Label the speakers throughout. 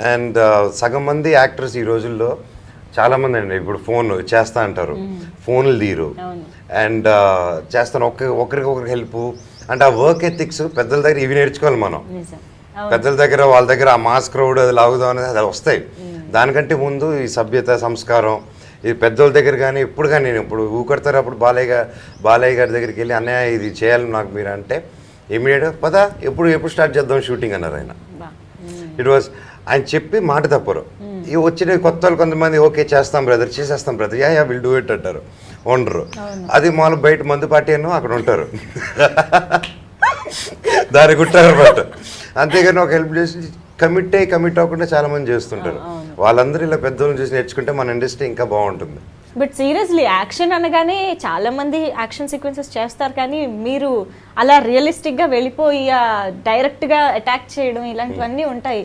Speaker 1: And సగం మంది actors ఈ రోజుల్లో చాలా మంది అండి. ఇప్పుడు ఫోన్ చేస్తా అంటారు. ఫోన్లు తీరు. అండ్ చేస్తాను. ఒక్క ఒకరికి ఒకరికి హెల్ప్. అంటే ఆ వర్క్ ఎథిక్స్ పెద్దల దగ్గర ఇవి నేర్చుకోవాలి మనం. పెద్దల దగ్గర వాళ్ళ దగ్గర ఆ మాస్ క్రౌడ్ అది లాగుదాం అనేది అది వస్తాయి. దానికంటే ముందు ఈ సభ్యత సంస్కారం ఈ పెద్దోళ్ళ దగ్గర కానీ ఎప్పుడు కానీ నేను ఇప్పుడు ఊకడతారు అప్పుడు బాలయ్య గా- బాలయ్య గారి దగ్గరికి వెళ్ళి అన్నయ్య ఇది చేయాలి నాకు మీరు అంటే ఇమీడియట్గా పదా ఎప్పుడు ఎప్పుడు స్టార్ట్ చేద్దాం షూటింగ్ అన్నారు ఆయన. ఇట్ వాస్ ఆయన చెప్పి మాట తప్పరు. ఈ వచ్చిన కొత్త వాళ్ళు కొంతమంది ఓకే చేస్తాం బ్రదర్ చేసేస్తాం brother. Yeah yeah will do it అంటారు. ఉండరు. అది మామూలు బయట మందు పార్టీ అన్నో అక్కడ ఉంటారు. దాని గుట్టారు అనమాట అంతేగాని ఒక హెల్ప్ చేసి కమిట్ అయ్యి కమిట్ అవ్వకుండా చాలా మంది చేస్తుంటారు వాళ్ళందరూ ఇలా పెద్దోళ్ళని చూసి నేర్చుకుంటే మన ఇండస్ట్రీ ఇంకా బాగుంటుంది.
Speaker 2: బట్ సీరియస్లీ యాక్షన్ అనగానే చాలా మంది యాక్షన్ సీక్వెన్సెస్ చేస్తారు కానీ మీరు అలా రియలిస్టిక్గా వెళ్ళిపోయి డైరెక్ట్గా అటాక్ చేయడం ఇలాంటివన్నీ ఉంటాయి.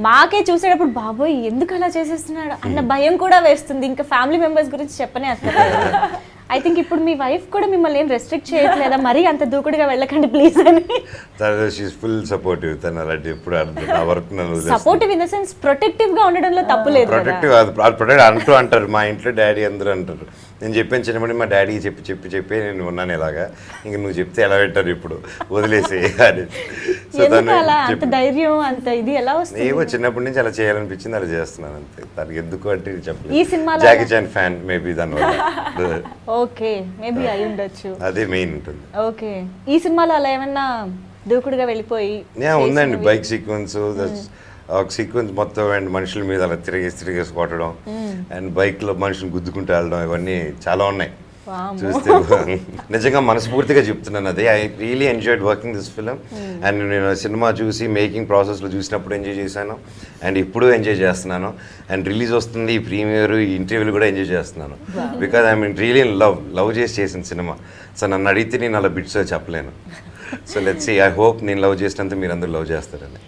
Speaker 2: మాకే చూసేటప్పుడు బాబోయ్ ఎందుకు అలా చేసేస్తున్నాడు? అన్న భయం కూడా వేస్తుంది. ఇంకా ఫ్యామిలీ మెంబర్స్ గురించి చెప్పనే అసలు ఐ థింక్ ఇప్పుడు మీ వైఫ్ కూడా మిమ్మల్ని ఏం రెస్ట్రిక్ట్ చేయట్లేదా? మరీ అంత దూకుడుగా వెళ్ళకండి ప్లీజ్ అని.
Speaker 1: షీస్ ఫుల్ సపోర్టివ్ తను అలాంటి ఎప్పుడు నా work.
Speaker 2: Supportive in the sense ప్రొటెక్టివ్గా ఉండడంలో తప్పు లేదు
Speaker 1: ప్రొటెక్టివ్ ప్రొటెక్ట్ అంటూ అంటారు మా ఇంట్లో డాడీ అందరూ అంటారు. నేను చెప్పాను చిన్నప్పటి మా డాడీకి చెప్పి చెప్పి చెప్పి నేను ఉన్నాను ఇలాగా. ఇంక నువ్వు చెప్తే ఎలా పెట్టారు ఇప్పుడు? వదిలేసి అని.
Speaker 2: ఎందుకు అలా అంత ధైర్యం అంత ఇది ఎలా వస్తుంది?
Speaker 1: ఏవో చిన్నప్పటి నుంచి అలా చేయాలనిపించింది అలా చేస్తున్నాను అంతే. తనకి ఎందుకు అంటే
Speaker 2: ఈ
Speaker 1: చెప్పలేదు.
Speaker 2: సినిమాలో
Speaker 1: జాకీ చాన్ ఫ్యాన్ మేబీ దానివల్ల
Speaker 2: ఓకే మేబీ అయి ఉండొచ్చు.
Speaker 1: అదే మెయిన్ ఉంటుంది.
Speaker 2: ఓకే. ఈ సినిమాలో అలా ఏమన్నా దూకుడుగా వెళ్ళిపోయి
Speaker 1: ఉందండి బైక్ సీక్వెన్స్ ఒక సీక్వెన్స్ మొత్తం అండ్ మనుషుల మీద అలా తిరిగేసి తిరిగేసి కొట్టడం అండ్ బైక్లో మనుషులు గుద్దుకుంటూ వెళ్ళడం ఇవన్నీ చాలా ఉన్నాయి. చూస్తే నిజంగా మనస్ఫూర్తిగా చెప్తున్నాను అదే. I really enjoyed working this film and నేను సినిమా చూసి మేకింగ్ ప్రాసెస్లో చూసినప్పుడు ఎంజాయ్ చేశాను. అండ్ ఇప్పుడు ఎంజాయ్ చేస్తున్నాను. అండ్ రిలీజ్ వస్తుంది ప్రీమియర్ ఈ ఇంటర్వ్యూలు కూడా ఎంజాయ్ చేస్తున్నాను. Because I mean really love love చేసి చేసిన సినిమా. సో నన్ను అడిగితే నేను అలా బిట్స్ చెప్పలేను. సో లెట్స్ ఐ హోప్ నేను లవ్ చేసినంత మీరు అందరూ లవ్ చేస్తారని.